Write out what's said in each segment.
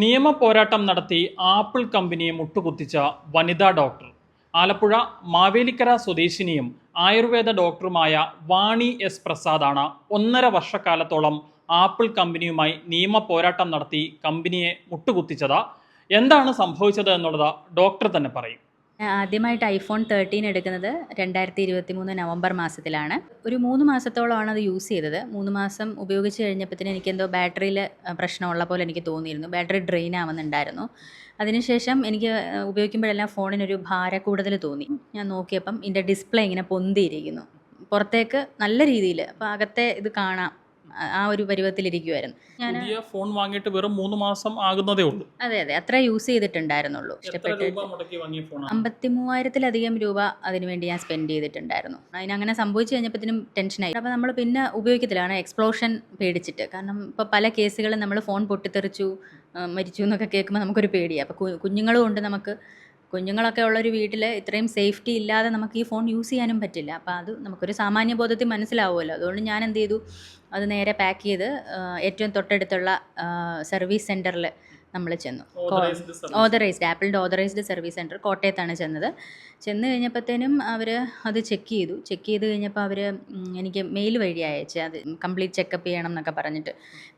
നിയമ പോരാട്ടം നടത്തി ആപ്പിൾ കമ്പനിയെ മുട്ടുകുത്തിച്ച വനിതാ ഡോക്ടർ. ആലപ്പുഴ മാവേലിക്കര സ്വദേശിനിയും ആയുർവേദ ഡോക്ടറുമായ വാണി എസ് പ്രസാദാണ് ഒന്നര വർഷക്കാലത്തോളം ആപ്പിൾ കമ്പനിയുമായി നിയമ പോരാട്ടം നടത്തി കമ്പനിയെ മുട്ടുകുത്തിച്ചത്. എന്താണ് സംഭവിച്ചത് എന്നുള്ളത് ഡോക്ടർ തന്നെ പറയും. ആദ്യമായിട്ട് ഐഫോൺ തേർട്ടീൻ എടുക്കുന്നത് രണ്ടായിരത്തി ഇരുപത്തി മൂന്ന് നവംബർ മാസത്തിലാണ്. ഒരു മൂന്ന് മാസത്തോളമാണ് അത് യൂസ് ചെയ്തത്. മൂന്ന് മാസം ഉപയോഗിച്ച് കഴിഞ്ഞപ്പോഴത്തേന് എനിക്കെന്തോ ബാറ്ററിയിൽ പ്രശ്നമുള്ള പോലെ എനിക്ക് തോന്നിയിരുന്നു. ബാറ്ററി ഡ്രെയിൻ ആവുന്നുണ്ടായിരുന്നു. അതിനുശേഷം എനിക്ക് ഉപയോഗിക്കുമ്പോഴെല്ലാം ഫോണിനൊരു ഭാര കൂടുതൽ തോന്നി. ഞാൻ നോക്കിയപ്പം ഇതിന്റെ ഡിസ്പ്ലേ ഇങ്ങനെ പൊന്തിയിരിക്കുന്നു. പുറത്തേക്ക് നല്ല രീതിയിൽ അപ്പോൾ അകത്തെ ഇത് കാണാം. ആ- ഒരു പരുവത്തിലിരിക്കുമായിരുന്നു ഞാൻ പുതിയ ഫോൺ വാങ്ങിയിട്ട് വെറും മൂന്ന് മാസം ആകുന്നതേ ഉള്ളൂ. അതെ അതെ. അത്ര യൂസ് ചെയ്തിട്ടുണ്ടായിരുന്നുള്ളൂ. ഇഷ്ടപ്പെട്ട് അമ്പത്തി മൂവായിരത്തിലധികം രൂപ അതിനുവേണ്ടി ഞാൻ സ്പെൻഡ് ചെയ്തിട്ടുണ്ടായിരുന്നു. അതിനങ്ങനെ സംഭവിച്ചു കഴിഞ്ഞപ്പോഴത്തേനും ടെൻഷനായി. അപ്പോൾ നമ്മൾ പിന്നെ ഉപയോഗിക്കത്തിലാണ് എക്സ്പ്ലോഷൻ പേടിച്ചിട്ട്. കാരണം ഇപ്പോൾ പല കേസുകളും നമ്മൾ ഫോൺ പൊട്ടിത്തെറിച്ചു മരിച്ചു എന്നൊക്കെ കേൾക്കുമ്പോൾ നമുക്കൊരു പേടിയാണ് അപ്പോൾ കുഞ്ഞുങ്ങളും ഉണ്ട് നമുക്ക് കുഞ്ഞുങ്ങളൊക്കെ ഉള്ളൊരു വീട്ടിൽ ഇത്രയും സേഫ്റ്റി ഇല്ലാതെ നമുക്ക് ഈ ഫോൺ യൂസ് ചെയ്യാനും പറ്റില്ല. അപ്പോൾ അത് നമുക്കൊരു സാമാന്യ ബോധത്തിൽ മനസ്സിലാവുമല്ലോ. അതുകൊണ്ട് ഞാൻ എന്ത് ചെയ്തു? അത് നേരെ പാക്ക് ചെയ്ത് ഏറ്റവും തൊട്ടടുത്തുള്ള സർവീസ് സെന്ററിൽ നമ്മൾ ചെന്നു. ഓതറൈസ്ഡ് ആപ്പിളിന്റെ ഓതറൈസ്ഡ് സർവീസ് സെന്റർ കോട്ടയത്താണ് ചെന്നത്. ചെന്ന് കഴിഞ്ഞപ്പോഴത്തേനും അവർ അത് ചെക്ക് ചെയ്തു. ചെക്ക് ചെയ്ത് കഴിഞ്ഞപ്പോൾ അവർ എനിക്ക് മെയിൽ വഴി അയച്ച്. അത് കംപ്ലീറ്റ് ചെക്കപ്പ് ചെയ്യണം എന്നൊക്കെ പറഞ്ഞിട്ട്.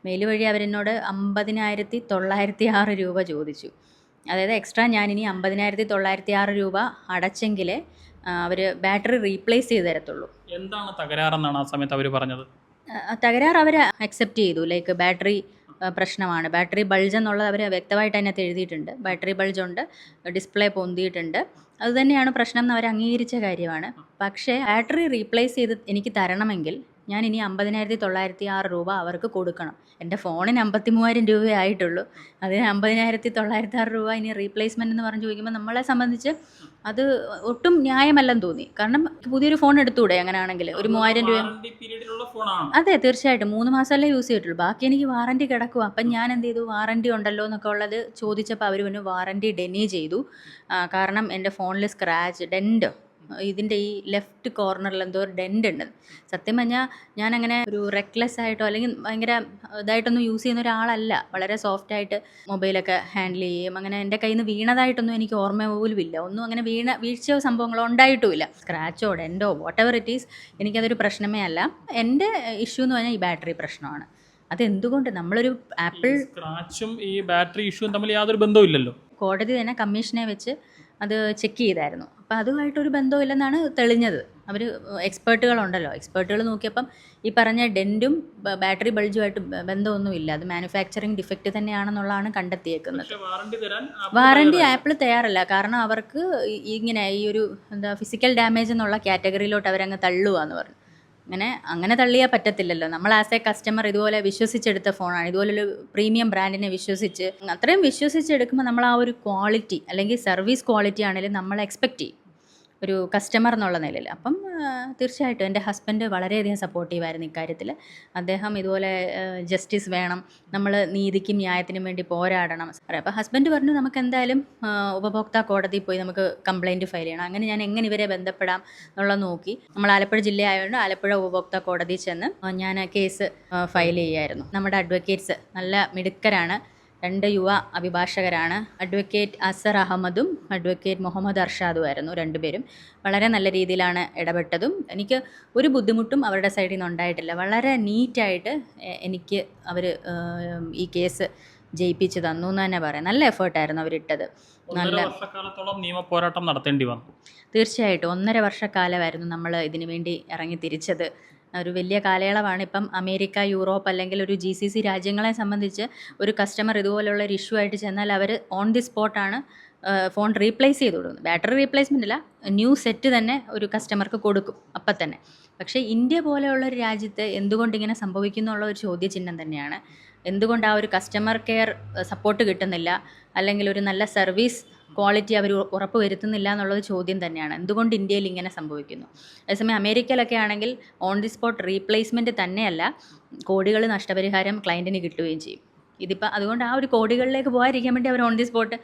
മെയിൽ വഴി അവരെന്നോട് അമ്പതിനായിരത്തി തൊള്ളായിരത്തി ആറ് രൂപ ചോദിച്ചു. അതായത് എക്സ്ട്രാ ഞാനിനി അമ്പതിനായിരത്തി തൊള്ളായിരത്തി ആറ് രൂപ അടച്ചെങ്കിലേ അവർ ബാറ്ററി റീപ്ലേസ് ചെയ്ത് തരത്തുള്ളൂ. എന്താണ് തകരാറെന്നാണ് ആ സമയത്ത് അവർ പറഞ്ഞത്? തകരാർ അവർ അക്സെപ്റ്റ് ചെയ്തു. ലൈക്ക് ബാറ്ററി പ്രശ്നമാണ്. ബാറ്ററി ബൾജ് എന്നുള്ളത് അവർ വ്യക്തമായിട്ട് അതിനകത്ത് എഴുതിയിട്ടുണ്ട്. ബാറ്ററി ബൾജ് ഉണ്ട് ഡിസ്പ്ലേ പൊന്തിയിട്ടുണ്ട്. അതുതന്നെയാണ് പ്രശ്നം എന്ന് അവർ അംഗീകരിച്ച കാര്യമാണ്. പക്ഷേ ബാറ്ററി റീപ്ലേസ് ചെയ്ത് എനിക്ക് തരണമെങ്കിൽ ഞാൻ ഇനി അമ്പതിനായിരത്തി തൊള്ളായിരത്തി ആറ് രൂപ അവർക്ക് കൊടുക്കണം. എന്റെ ഫോണിന് അമ്പത്തി മൂവായിരം രൂപയേ ആയിട്ടുള്ളൂ. അതിന് അമ്പതിനായിരത്തി തൊള്ളായിരത്തി ആറ് രൂപ ഇനി റീപ്ലേസ്മെന്റ് എന്ന് പറഞ്ഞ് ചോദിക്കുമ്പോൾ നമ്മളെ സംബന്ധിച്ച് അത് ഒട്ടും ന്യായമല്ലെന്ന് തോന്നി. കാരണം പുതിയൊരു ഫോൺ എടുത്തുകൂടെ അങ്ങനെയാണെങ്കിൽ ഒരു മൂവായിരം രൂപ അതെ തീർച്ചയായിട്ടും. മൂന്ന് മാസമല്ലേ യൂസ് ചെയ്തിട്ടുള്ളൂ. ബാക്കി എനിക്ക് വാറണ്ടി കിടക്കും അപ്പം ഞാൻ എന്ത് ചെയ്തു വാറണ്ടി ഉണ്ടല്ലോ എന്നൊക്കെ ഉള്ളത് ചോദിച്ചപ്പോൾ അവർ പിന്നെ വാറണ്ടി ഡെനി ചെയ്തു. കാരണം എന്റെ ഫോണിൽ സ്ക്രാച്ച് ഡെൻഡ് ഇതിന്റെ ഈ ലെഫ്റ്റ് കോർണറിൽ എന്തോ ഒരു ഡെൻഡ് ഉണ്ട്. സത്യം പറഞ്ഞാൽ ഞാനങ്ങനെ ഒരു റെക്ലെസ് ആയിട്ടോ അല്ലെങ്കിൽ ഭയങ്കര ഇതായിട്ടൊന്നും യൂസ് ചെയ്യുന്ന ഒരാളല്ല. വളരെ സോഫ്റ്റ് ആയിട്ട് മൊബൈലൊക്കെ ഹാൻഡിൽ ചെയ്യും അങ്ങനെ എന്റെ കയ്യിൽ നിന്ന് വീണതായിട്ടൊന്നും എനിക്ക് ഓർമ്മ പോലും ഇല്ല. ഒന്നും അങ്ങനെ വീണ വീഴ്ചയോ സംഭവങ്ങളോ ഉണ്ടായിട്ടുമില്ല. സ്ക്രാച്ചോ ഡെൻഡോ വാട്ട് എവർ ഇറ്റ് ഈസ് എനിക്കതൊരു പ്രശ്നമേ അല്ല. എന്റെ ഇഷ്യൂ എന്ന് പറഞ്ഞാൽ ഈ ബാറ്ററി പ്രശ്നമാണ്. അതെന്തുകൊണ്ട് നമ്മളൊരു ആപ്പിൾ സ്ക്രാച്ചും ഈ ബാറ്ററി ഇഷ്യൂവും തമ്മിൽ യാതൊരു ബന്ധവും ഇല്ലല്ലോ. കോടതി തന്നെ കമ്മീഷനെ വെച്ച് അത് ചെക്ക് ചെയ്തായിരുന്നു. അപ്പോൾ അതുമായിട്ടൊരു ബന്ധമില്ലെന്നാണ് തെളിഞ്ഞത്. അവർ എക്സ്പേർട്ടുകളുണ്ടല്ലോ എക്സ്പേർട്ടുകൾ നോക്കിയപ്പം ഈ പറഞ്ഞ ഡെന്റും ബാറ്ററി ബൾജുമായിട്ട് ബന്ധമൊന്നുമില്ല. അത് മാനുഫാക്ചറിങ് ഡിഫക്റ്റ് തന്നെയാണെന്നുള്ളതാണ് കണ്ടെത്തിയേക്കുന്നത്. വാറണ്ടി ആപ്പിൾ തയ്യാറല്ല. കാരണം അവർക്ക് ഇങ്ങനെ ഈ ഒരു എന്താ ഫിസിക്കൽ ഡാമേജ് എന്നുള്ള കാറ്റഗറിയിലോട്ട് അവരങ്ങ് തള്ളുകയെന്ന് പറഞ്ഞു. അങ്ങനെ അങ്ങനെ തള്ളിയാൽ പറ്റത്തില്ലല്ലോ. നമ്മൾ ആസ് എ കസ്റ്റമർ ഇതുപോലെ വിശ്വസിച്ചെടുത്ത ഫോണാണ് ഇതുപോലൊരു പ്രീമിയം ബ്രാൻഡിനെ വിശ്വസിച്ച് അത്രയും വിശ്വസിച്ചെടുക്കുമ്പോൾ നമ്മൾ ആ ഒരു ക്വാളിറ്റി അല്ലെങ്കിൽ സർവീസ് ക്വാളിറ്റി ആണെങ്കിലും നമ്മൾ എക്സ്പെക്റ്റ് ചെയ്യും. ഒരു കസ്റ്റമർ എന്നുള്ള നിലയിൽ. അപ്പം തീർച്ചയായിട്ടും എന്റെ ഹസ്ബൻഡ് വളരെയധികം സപ്പോർട്ടീവായിരുന്നു ഇക്കാര്യത്തിൽ. അദ്ദേഹം ഇതുപോലെ ജസ്റ്റിസ് വേണം നമ്മൾ നീതിക്കും ന്യായത്തിനും വേണ്ടി പോരാടണം. അപ്പോൾ ഹസ്ബൻഡ് പറഞ്ഞു നമുക്ക് എന്തായാലും ഉപഭോക്താ കോടതിയിൽ പോയി നമുക്ക് കംപ്ലൈന്റ് ഫയൽ ചെയ്യണം. അങ്ങനെ ഞാൻ എങ്ങനെ ഇവരെ ബന്ധപ്പെടാം എന്നുള്ളത് നോക്കി. നമ്മൾ ആലപ്പുഴ ജില്ലയായതുകൊണ്ട് ആലപ്പുഴ ഉപഭോക്താ കോടതിയിൽ ചെന്ന് ഞാൻ കേസ് ഫയൽ ചെയ്യായിരുന്നു. നമ്മുടെ അഡ്വക്കേറ്റ്സ് നല്ല മിടുക്കരാണ്. രണ്ട് യുവ അഭിഭാഷകരാണ്. അഡ്വക്കേറ്റ് അസർ അഹമ്മദും അഡ്വക്കേറ്റ് മുഹമ്മദ് അർഷാദും ആയിരുന്നു രണ്ടുപേരും വളരെ നല്ല രീതിയിലാണ് ഇടപെട്ടതും. എനിക്ക് ഒരു ബുദ്ധിമുട്ടും അവരുടെ സൈഡിൽ നിന്ന് ഉണ്ടായിട്ടില്ല. വളരെ നീറ്റായിട്ട് എനിക്ക് അവർ ഈ കേസ് ജയിപ്പിച്ച് തന്നു എന്ന് തന്നെ പറയാം. നല്ല എഫേർട്ടായിരുന്നു അവരിട്ടത്. നല്ല നിയമ പോരാട്ടം നടത്തേണ്ടി വന്നു. തീർച്ചയായിട്ടും. ഒന്നര വർഷക്കാലമായിരുന്നു നമ്മൾ ഇതിനു വേണ്ടി ഇറങ്ങി തിരിച്ചത്. ഒരു വലിയ കാലയളവാണ്. ഇപ്പം അമേരിക്ക യൂറോപ്പ് അല്ലെങ്കിൽ ഒരു ജി സി സി രാജ്യങ്ങളെ സംബന്ധിച്ച് ഒരു കസ്റ്റമർ ഇതുപോലെയുള്ള ഒരു ഇഷ്യൂ ആയിട്ട് ചെന്നാൽ അവർ ഓൺ ദി സ്പോട്ടാണ് ഫോൺ റീപ്ലേസ് ചെയ്ത് കൊടുക്കുന്നത് ബാറ്ററി റീപ്ലേസ്മെന്റ് അല്ല ന്യൂ സെറ്റ് തന്നെ ഒരു കസ്റ്റമർക്ക് കൊടുക്കും അപ്പം തന്നെ. പക്ഷേ ഇന്ത്യ പോലെയുള്ള ഒരു രാജ്യത്ത് എന്തുകൊണ്ട് ഇങ്ങനെ സംഭവിക്കുന്നു എന്നുള്ള ഒരു ചോദ്യചിഹ്നം തന്നെയാണ്. എന്തുകൊണ്ട് ആ ഒരു കസ്റ്റമർ കെയർ സപ്പോർട്ട് കിട്ടുന്നില്ല? അല്ലെങ്കിൽ ഒരു നല്ല സർവീസ് ക്വാളിറ്റി അവർ ഉറപ്പ് വരുത്തുന്നില്ല എന്നുള്ളത് ചോദ്യം തന്നെയാണ്. എന്തുകൊണ്ട് ഇന്ത്യയിൽ ഇങ്ങനെ സംഭവിക്കുന്നു? അതേസമയം അമേരിക്കയിലൊക്കെ ആണെങ്കിൽ ഓൺ ദി സ്പോട്ട് റീപ്ലേസ്മെന്റ് തന്നെയല്ല കോടികൾ നഷ്ടപരിഹാരം ക്ലയന്റിന് കിട്ടുകയും ചെയ്യും. ഇതിപ്പോൾ അതുകൊണ്ട് ആ ഒരു കോടികളിലേക്ക് പോകാതിരിക്കാൻ വേണ്ടി അവർ ഓൺ ദി സ്പോട്ട്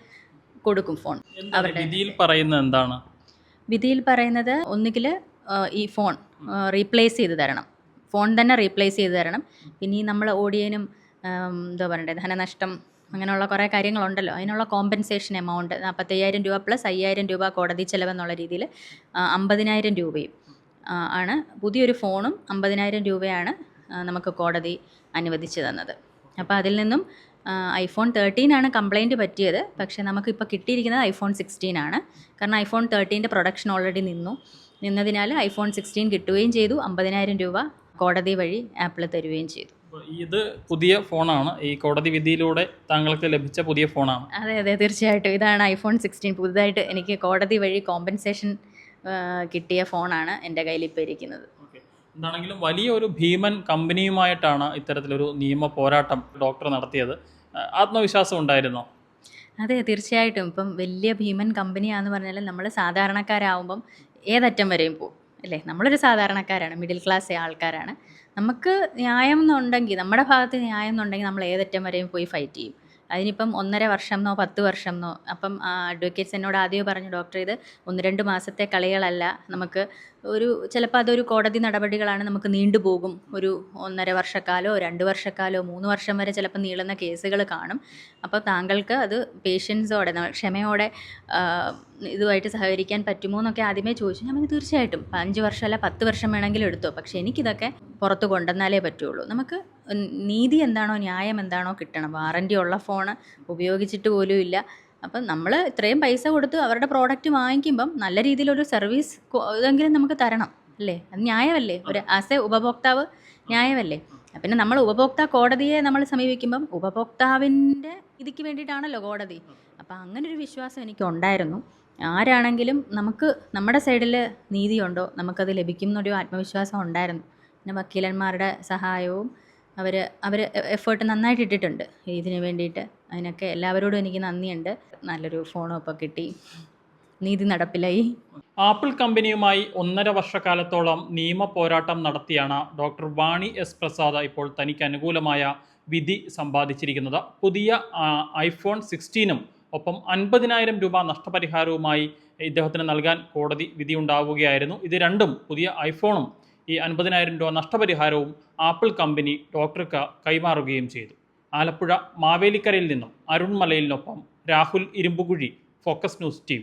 കൊടുക്കും ഫോൺ അവരുടെ. വിധിയിൽ പറയുന്നത് എന്താണ്? വിധിയിൽ പറയുന്നത് ഒന്നുകിൽ ഈ ഫോൺ റീപ്ലേസ് ചെയ്ത് തരണം. ഫോൺ തന്നെ റീപ്ലേസ് ചെയ്ത് തരണം. പിന്നെ ഈ നമ്മൾ ഓടിയനും എന്താ പറയണ്ടേ ധനനഷ്ടം അങ്ങനെയുള്ള കുറേ കാര്യങ്ങളുണ്ടല്ലോ. അതിനുള്ള കോമ്പൻസേഷൻ എമൗണ്ട് നാൽപ്പത്തയ്യായിരം രൂപ പ്ലസ് അയ്യായിരം രൂപ കോടതി ചെലവെന്നുള്ള രീതിയിൽ അമ്പതിനായിരം രൂപയും ആണ്. പുതിയൊരു ഫോണും അമ്പതിനായിരം രൂപയാണ് നമുക്ക് കോടതി അനുവദിച്ചു തന്നത്. അപ്പോൾ അതിൽ നിന്നും ഐഫോൺ തേർട്ടീൻ ആണ് പറ്റിയത്. പക്ഷേ നമുക്കിപ്പോൾ കിട്ടിയിരിക്കുന്നത് ഐഫോൺ സിക്സ്റ്റീൻ ആണ്. കാരണം ഐഫോൺ തേർട്ടീന്റെ പ്രൊഡക്ഷൻ ഓൾറെഡി നിന്നു. നിന്നതിനാൽ ഐഫോൺ സിക്സ്റ്റീൻ കിട്ടുകയും ചെയ്തു. അമ്പതിനായിരം രൂപ കോടതി വഴി ആപ്പിൾ തരുകയും ചെയ്തു. ഇത് പുതിയ ഫോണാണ്. ഈ കോടതി വിധിയിലൂടെ താങ്കൾക്ക് ലഭിച്ച പുതിയ ഫോണാണ്. അതെ അതെ തീർച്ചയായിട്ടും. ഇതാണ് ഐഫോൺ സിക്സ്റ്റീൻ പുതുതായിട്ട് എനിക്ക് കോടതി വഴി കോമ്പൻസേഷൻ കിട്ടിയ ഫോണാണ് എന്റെ കയ്യിൽ ഇപ്പോൾ ഇരിക്കുന്നത് എന്താണെങ്കിലും വലിയ ഒരു ഭീമൻ കമ്പനിയുമായിട്ടാണ് ഇത്തരത്തിലൊരു നിയമ പോരാട്ടം ഡോക്ടർ നടത്തിയത്. ആത്മവിശ്വാസം ഉണ്ടായിരുന്നോ? അതെ തീർച്ചയായിട്ടും. ഇപ്പം വലിയ ഭീമൻ കമ്പനിയാന്ന് പറഞ്ഞാൽ നമ്മൾ സാധാരണക്കാരാവുമ്പം ഏതറ്റം വരെയും പോകും അല്ലേ? നമ്മളൊരു സാധാരണക്കാരാണ് മിഡിൽ ക്ലാസ് ആൾക്കാരാണ്. നമുക്ക് ന്യായം എന്നുണ്ടെങ്കിൽ നമ്മുടെ ഭാഗത്ത് ന്യായം എന്നുണ്ടെങ്കിൽ നമ്മൾ ഏതറ്റം വരെയും പോയി ഫൈറ്റ് ചെയ്യും. അതിനിപ്പം ഒന്നര വർഷം എന്നോ പത്ത് വർഷം എന്നോ അപ്പം അഡ്വക്കേറ്റ്സ് എന്നോട് ആദ്യമേ പറഞ്ഞു ഡോക്ടർ ഇത് ഒന്ന് രണ്ട് മാസത്തെ കളികളല്ല. നമുക്ക് ഒരു ചിലപ്പോൾ അതൊരു കോടതി നടപടികളാണ് നമുക്ക് നീണ്ടുപോകും ഒരു ഒന്നര വർഷക്കാലോ രണ്ട് വർഷക്കാലോ മൂന്ന് വർഷം വരെ ചിലപ്പോൾ നീളുന്ന കേസുകൾ കാണും. അപ്പോൾ താങ്കൾക്ക് അത് പേഷ്യൻസോടെ ക്ഷമയോടെ ഇതുമായിട്ട് സഹകരിക്കാൻ പറ്റുമോ എന്നൊക്കെ ആദ്യമേ ചോദിച്ചു. ഞാൻ പറഞ്ഞു തീർച്ചയായിട്ടും. അഞ്ച് വർഷമല്ല പത്ത് വർഷം വേണമെങ്കിലും എടുത്തോ. പക്ഷേ എനിക്കിതൊക്കെ പുറത്ത് കൊണ്ടുവന്നാലേ പറ്റുള്ളൂ. നമുക്ക് നീതി എന്താണോ ന്യായം എന്താണോ കിട്ടണം. വാറന്റി ഉള്ള ഫോണ് ഉപയോഗിച്ചിട്ട് പോലും ഇല്ല. അപ്പം നമ്മൾ ഇത്രയും പൈസ കൊടുത്ത് അവരുടെ പ്രോഡക്റ്റ് വാങ്ങിക്കുമ്പം നല്ല രീതിയിലൊരു സർവീസ് ഇതെങ്കിലും നമുക്ക് തരണം അല്ലേ? അത് ന്യായമല്ലേ? ഒരു ആസ് എ ഉപഭോക്താവ് ന്യായമല്ലേ? പിന്നെ നമ്മൾ ഉപഭോക്താ കോടതിയെ നമ്മൾ സമീപിക്കുമ്പം ഉപഭോക്താവിന്റെ ഇതിക്ക് വേണ്ടിയിട്ടാണല്ലോ കോടതി. അപ്പം അങ്ങനെ ഒരു വിശ്വാസം എനിക്ക് ഉണ്ടായിരുന്നു ആരാണെങ്കിലും നമുക്ക് നമ്മുടെ സൈഡിൽ നീതിയുണ്ടോ? നമുക്കത് ലഭിക്കും എന്നൊരു ആത്മവിശ്വാസം ഉണ്ടായിരുന്നു. പിന്നെ വക്കീലന്മാരുടെ സഹായവും അവർ അവർ എഫേർട്ട് നന്നായിട്ട് ഇട്ടിട്ടുണ്ട്. ഇതിന് വേണ്ടിയിട്ട് അതിനൊക്കെ എല്ലാവരോടും എനിക്ക് നന്ദിയുണ്ട്. നല്ലൊരു ഫോണും ഒക്കെ കിട്ടി. നീതി നടപ്പിലായി. ആപ്പിൾ കമ്പനിയുമായി ഒന്നര വർഷക്കാലത്തോളം നിയമ പോരാട്ടം നടത്തിയാണ് ഡോക്ടർ വാണി എസ് പ്രസാദ് ഇപ്പോൾ തനിക്ക് അനുകൂലമായ വിധി സമ്പാദിച്ചിരിക്കുന്നത്. പുതിയ ഐഫോൺ സിക്സ്റ്റീനും ഒപ്പം അൻപതിനായിരം രൂപ നഷ്ടപരിഹാരവുമായി ഇദ്ദേഹത്തിന് നൽകാൻ കോടതി വിധിയുണ്ടാവുകയായിരുന്നു. ഇത് രണ്ടും പുതിയ ഐഫോണും ഈ അൻപതിനായിരം രൂപ നഷ്ടപരിഹാരവും ആപ്പിൾ കമ്പനി ഡോക്ടർക്ക് കൈമാറുകയും ചെയ്തു. ആലപ്പുഴ മാവേലിക്കരയിൽ നിന്നും Arun മലയിലിനൊപ്പം Rahul Irumpukuzhi focus news T